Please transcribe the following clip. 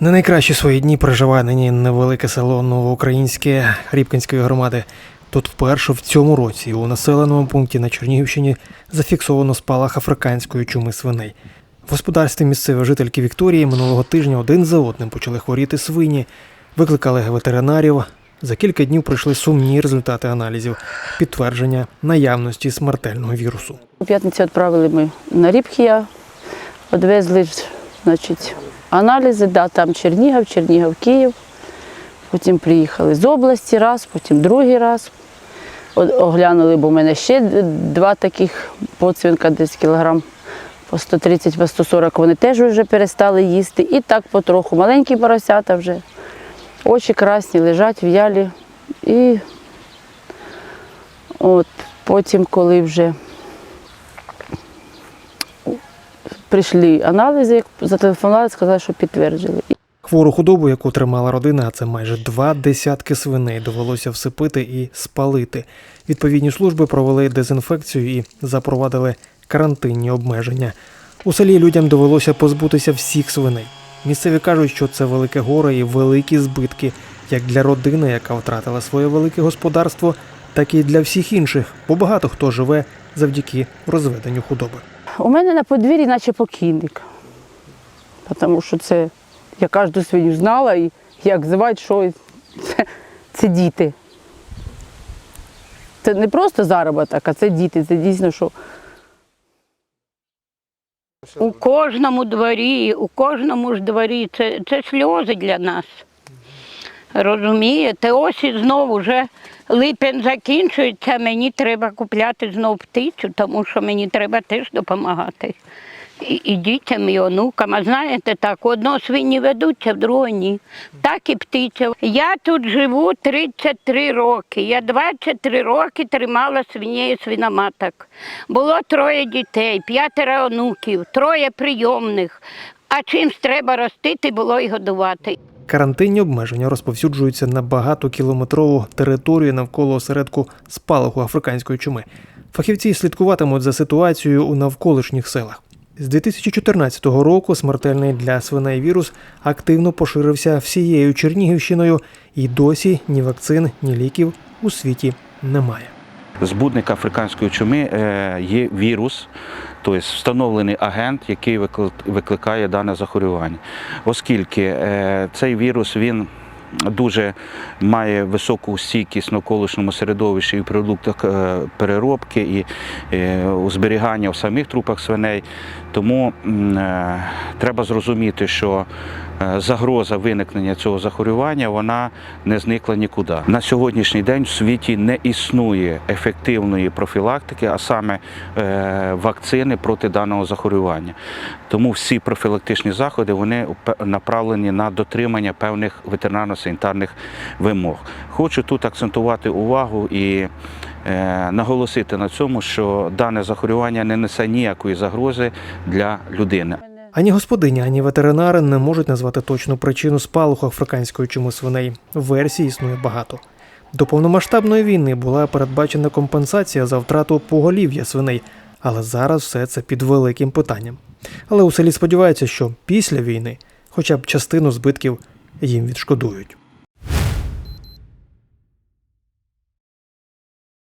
Не найкращі свої дні проживає нині невелике село Новоукраїнське Рібкінської громади. Тут вперше в цьому році у населеному пункті на Чернігівщині зафіксовано спалах африканської чуми свиней. В господарстві місцеві жительки Вікторії минулого тижня один за одним почали хворіти свині, викликали ветеринарів. За кілька днів прийшли сумні результати аналізів, підтвердження наявності смертельного вірусу. У п'ятницю відправили ми на Рібхія, відвезли значить, аналізи, да, там Чернігів, Чернігів, Київ. Потім приїхали з області раз, потім другий раз. Оглянули, бо в мене ще два таких поцвінка, десь кілограм по 130, по 140, вони теж вже перестали їсти. І так потроху. Маленькі поросята вже. Очі красні, лежать, в'ялі. І от потім, коли вже прийшли аналізи, як зателефонували, сказали, що підтвердили. Хвору худобу, яку тримала родина, а це майже два десятки свиней, довелося всипити і спалити. Відповідні служби провели дезінфекцію і запровадили карантинні обмеження. У селі людям довелося позбутися всіх свиней. Місцеві кажуть, що це велике горе і великі збитки, як для родини, яка втратила своє велике господарство, так і для всіх інших, бо багато хто живе завдяки розведенню худоби. У мене на подвір'ї наче покійник. Тому що це я кожну свиню знала і як звати, що це, це діти. Це не просто заробіток, а це діти. Це дійсно, що У кожному дворі, у кожному ж дворі це, це сльози для нас. Розумієте, ось і знову вже липень закінчується, мені треба купляти знов птицю, тому що мені треба теж допомагати. І, і дітям, і онукам. А знаєте, так, у одного свині ведуться, в другого ні. Так і птиця. Я тут живу 33 роки. Я 23 роки тримала свиней і свиноматок. Було троє дітей, п'ятеро онуків, троє прийомних. А чимсь треба ростити, було і годувати. Карантинні обмеження розповсюджуються на багатокілометрову територію навколо осередку спалаху африканської чуми. Фахівці слідкуватимуть за ситуацією у навколишніх селах. З 2014 року смертельний для свиней вірус активно поширився всією Чернігівщиною, і досі ні вакцин, ні ліків у світі немає. Збудник африканської чуми е, є вірус, тобто встановлений агент, який викликає дане захворювання. Оскільки е, цей вірус він дуже має високу стійкість в навколишньому середовищі і в продуктах е, переробки, і е, у зберігання в самих трупах свиней. Тому треба зрозуміти, що загроза виникнення цього захворювання вона не зникла нікуди. На сьогоднішній день в світі не існує ефективної профілактики, а саме е, вакцини проти даного захворювання. Тому всі профілактичні заходи вони направлені на дотримання певних ветеринарно-санітарних вимог. Хочу тут акцентувати увагу і е, наголосити на цьому, що дане захворювання не несе ніякої загрози для людини. Ані господиня, ані ветеринари не можуть назвати точну причину спалаху африканської чуми свиней. Версій існує багато. До повномасштабної війни була передбачена компенсація за втрату поголів'я свиней, але зараз все це під великим питанням. Але у селі сподіваються, що після війни хоча б частину збитків їм відшкодують.